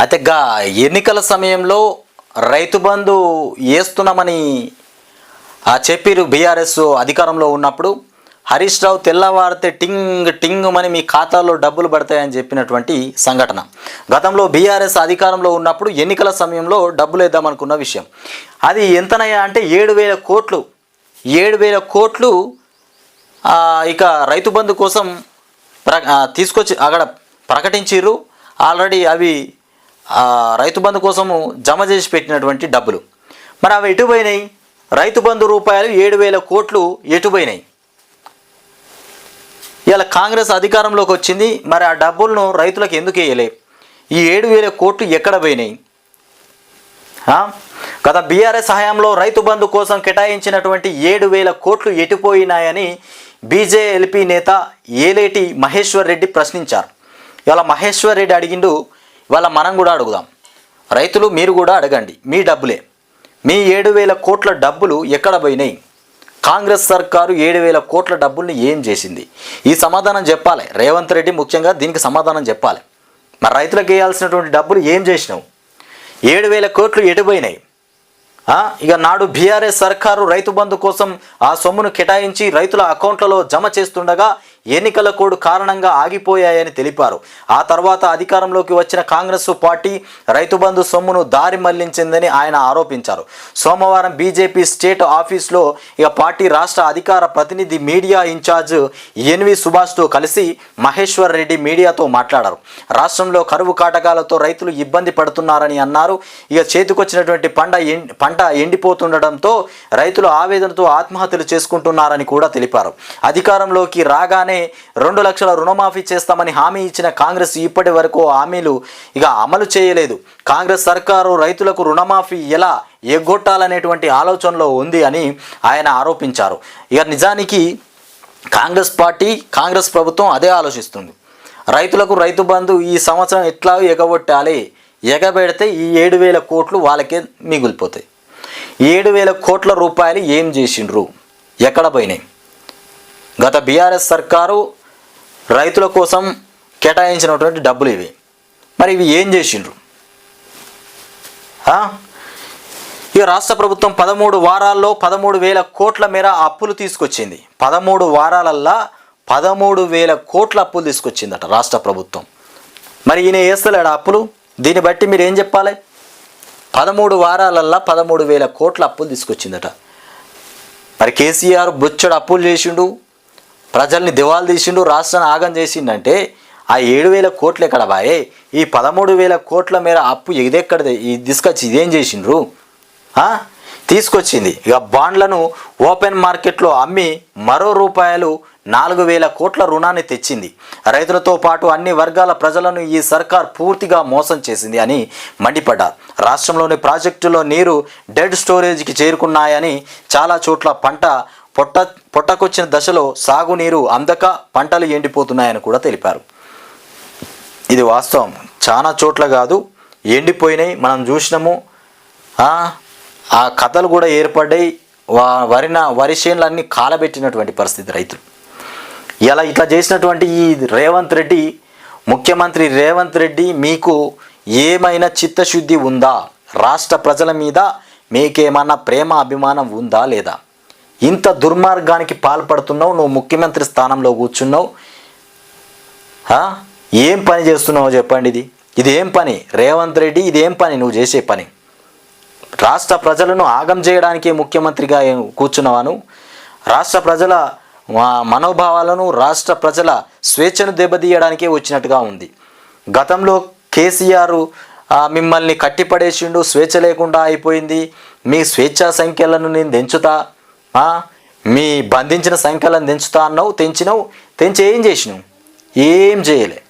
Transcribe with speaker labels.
Speaker 1: అయితే గా ఎన్నికల సమయంలో రైతు బంధు వేస్తున్నామని ఆ చెప్పిరు బీఆర్ఎస్ అధికారంలో ఉన్నప్పుడు. హరీష్ రావు తెల్లవారితే టింగ్ టింగ్ అని మీ ఖాతాలో డబ్బులు పడతాయని చెప్పినటువంటి సంఘటన. గతంలో బీఆర్ఎస్ అధికారంలో ఉన్నప్పుడు ఎన్నికల సమయంలో డబ్బులు వేద్దామనుకున్న విషయం. అది ఎంతనయ్యా అంటే ఏడు వేల కోట్లు. ఏడు వేల కోట్లు ఇక రైతు బంధు కోసం ప్ర తీసుకొచ్చి అక్కడ ప్రకటించిర్రు. ఆల్రెడీ అవి రైతు బంధు కోసము జమ చేసి పెట్టినటువంటి డబ్బులు. మరి అవి ఎటు పోయినాయి? రైతు బంధు రూపాయలు ఏడు వేల కోట్లు ఎటు పోయినాయి? ఇలా కాంగ్రెస్ అధికారంలోకి వచ్చింది మరి ఆ డబ్బులను రైతులకు ఎందుకు వేయలే? ఈ ఏడు వేల కోట్లు ఎక్కడ పోయినాయి? గత బీఆర్ఎస్ హయాంలో రైతు బంధు కోసం కేటాయించినటువంటి ఏడు వేల కోట్లు ఎటుపోయినాయని బీజేఎల్పీ నేత ఏలేటి మహేశ్వర్ రెడ్డి ప్రశ్నించారు. ఇవాళ మహేశ్వర్ రెడ్డి అడిగిండు వాళ్ళ మనం కూడా అడుగుదాం. రైతులు మీరు కూడా అడగండి. మీ డబ్బులే. మీ ఏడు వేల కోట్ల డబ్బులు ఎక్కడ పోయినాయి? కాంగ్రెస్ సర్కారు ఏడు వేల కోట్ల డబ్బుల్ని ఏం చేసింది? ఈ సమాధానం చెప్పాలి. రేవంత్ రెడ్డి ముఖ్యంగా దీనికి సమాధానం చెప్పాలి. మరి రైతులకు వేయాల్సినటువంటి డబ్బులు ఏం చేసినావు? ఏడు వేల కోట్లు ఎటుపోయినాయి ఇక నాడు బీఆర్ఎస్ సర్కారు రైతు బంధు కోసం ఆ సొమ్మును కేటాయించి రైతుల అకౌంట్లలో జమ చేస్తుండగా ఎన్నికల కోడ్ కారణంగా ఆగిపోయాయని తెలిపారు. ఆ తర్వాత అధికారంలోకి వచ్చిన కాంగ్రెస్ పార్టీ రైతు బంధు సొమ్మును దారి మళ్ళించిందని ఆయన ఆరోపించారు. సోమవారం బీజేపీ స్టేట్ ఆఫీస్లో ఇక పార్టీ రాష్ట్ర అధికార ప్రతినిధి మీడియా ఇన్ఛార్జ్ ఎన్వి సుభాష్తో కలిసి మహేశ్వర్ రెడ్డి మీడియాతో మాట్లాడారు. రాష్ట్రంలో కరువు కాటకాలతో రైతులు ఇబ్బంది పడుతున్నారని అన్నారు. ఇక చేతికొచ్చినటువంటి పంట ఎం- పంట ఎండిపోతుండటంతో రైతులు ఆవేదనతో ఆత్మహత్యలు చేసుకుంటున్నారని కూడా తెలిపారు. అధికారంలోకి రాగానే రెండు లక్షల రుణమాఫీ చేస్తామని హామీ ఇచ్చిన కాంగ్రెస్ ఇప్పటి వరకు హామీలు ఇక అమలు చేయలేదు. కాంగ్రెస్ సర్కారు రైతులకు రుణమాఫీ ఎలా ఎగ్గొట్టాలనేటువంటి ఆలోచనలో ఉంది అని ఆయన ఆరోపించారు. ఇక నిజానికి కాంగ్రెస్ పార్టీ కాంగ్రెస్ ప్రభుత్వం అదే ఆలోచిస్తుంది. రైతులకు రైతు బంధు ఈ సంవత్సరం ఎట్లా ఎగగొట్టాలి ఎగబెడితే ఈ ఏడు వేల కోట్లు వాళ్ళకే మిగిలిపోతాయి. ఏడు వేల కోట్ల రూపాయలు ఏం చేసిండ్రు? ఎక్కడ పోయినాయి? గత బీఆర్ఎస్ సర్కారు రైతుల కోసం కేటాయించినటువంటి డబ్బులు ఇవి. మరి ఇవి ఏం చేసిండ్రు? ఇక రాష్ట్ర ప్రభుత్వం పదమూడు వారాల్లో పదమూడు వేల కోట్ల మేర అప్పులు తీసుకొచ్చింది. పదమూడు వారాలల్లా పదమూడు వేల కోట్ల అప్పులు తీసుకొచ్చిందట రాష్ట్ర ప్రభుత్వం. మరి ఈయన వేస్తలేడు అప్పులు? దీన్ని బట్టి మీరు ఏం చెప్పాలి? పదమూడు వారాలల్లా పదమూడు వేల కోట్ల అప్పులు తీసుకొచ్చిందట. మరి కేసీఆర్ బొచ్చడు అప్పులు చేసిండు. ప్రజల్ని దివాలు తీసిండు రాష్ట్రాన్ని ఆగం చేసిండంటే ఆ ఏడు వేల కోట్లు ఎక్కడ బాయే? ఈ పదమూడు వేల కోట్ల మేర అప్పు ఇదెక్కడది? తీసుకొచ్చి ఇదేం చేసిండ్రు? తీసుకొచ్చింది. ఇక బాండ్లను ఓపెన్ మార్కెట్లో అమ్మి మరో రూపాయలు నాలుగు వేల కోట్ల రుణాన్ని తెచ్చింది. రైతులతో పాటు అన్ని వర్గాల ప్రజలను ఈ సర్కార్ పూర్తిగా మోసం చేసింది అని మండిపడ్డారు రాష్ట్రంలోని ప్రాజెక్టులో నీరు డెడ్ స్టోరేజ్కి చేరుకున్నాయని చాలా చోట్ల పంట పొట్ట పొట్టకొచ్చిన దశలో సాగునీరు అందక పంటలు ఎండిపోతున్నాయని కూడా తెలిపారు. ఇది వాస్తవం. చాలా చోట్ల కాదు ఎండిపోయినాయి. మనం చూసినాము. ఆ, కథలు కూడా ఏర్పడ్డాయి. వా వరిన వరి చేనులన్నీ కాలబెట్టినటువంటి పరిస్థితి రైతులు. ఇలా ఇట్లా చేసినటువంటి ఈ రేవంత్ రెడ్డి ముఖ్యమంత్రి రేవంత్ రెడ్డి మీకు ఏమైనా చిత్తశుద్ధి ఉందా? రాష్ట్ర ప్రజల మీద మీకేమన్నా ప్రేమ అభిమానం ఉందా లేదా? ఇంత దుర్మార్గానికి పాల్పడుతున్నావు నువ్వు ముఖ్యమంత్రి స్థానంలో కూర్చున్నావు. ఏం పని చేస్తున్నావో చెప్పండి ఇది. ఇది ఏం పని? రేవంత్ రెడ్డి ఇది ఏం పని? నువ్వు చేసే పని. రాష్ట్ర ప్రజలను ఆగం చేయడానికే ముఖ్యమంత్రిగా కూర్చున్నావాను కూర్చున్నవాను రాష్ట్ర ప్రజల మా- మనోభావాలను రాష్ట్ర ప్రజల స్వేచ్ఛను దెబ్బతీయడానికే వచ్చినట్టుగా ఉంది. గతంలో కేసీఆర్ మిమ్మల్ని కట్టిపడేసిండు స్వేచ్ఛ లేకుండా అయిపోయింది. మీ స్వేచ్ఛా సంఖ్యలను నేను దెంచుతా మీ బంధించిన సంఖ్యలను తెంచుతా అన్నావు తెంచినావు తెంచి ఏం చేసినావు? ఏం చేయలే.